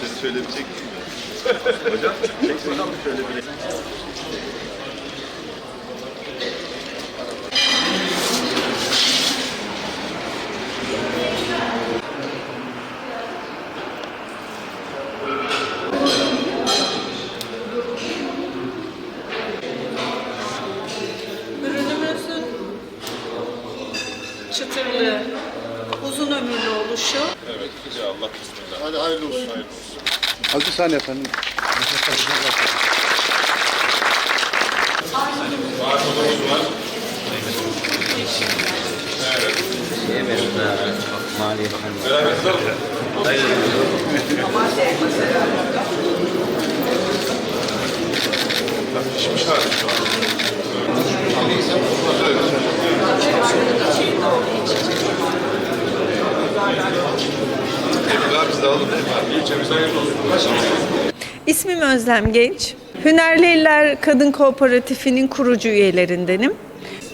Seni şöyle bir çekeyim mi? Hocam çek bakalım şöyle bir. Ürünümüzün çıtırlığı, uzun ömürlü oluşu, Evet. Ya Allah bismillah. Hadi hayırlı olsun. Hayırlı olsun. Az bir saniye efendim. Markamız var. Beraber tutalım. Bak pişmiş hali şu an. Ebru'lar biz de alalım. İlçemize hayırlı. İsmim Özlem Genç. Hünerli Eller Kadın Kooperatifi'nin kurucu üyelerindenim.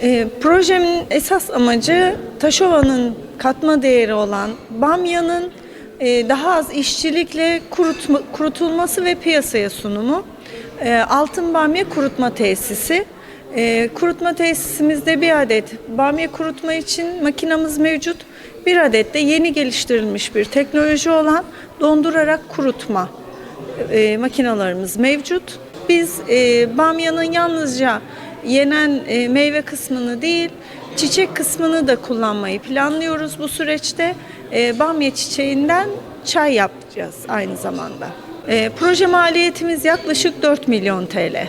Ee, projemin esas amacı Taşova'nın katma değeri olan bamyanın e, daha az işçilikle kurutma, kurutulması ve piyasaya sunumu. Ee, Altın Bamya Kurutma Tesisi. Ee, kurutma tesisimizde bir adet bamya kurutma için makinamız mevcut. Bir adet de yeni geliştirilmiş bir teknoloji olan dondurarak kurutma e, makinalarımız mevcut. Biz e, bamyanın yalnızca yenen e, meyve kısmını değil, çiçek kısmını da kullanmayı planlıyoruz bu süreçte. E, bamya çiçeğinden çay yapacağız aynı zamanda. E, proje maliyetimiz yaklaşık 4 milyon TL.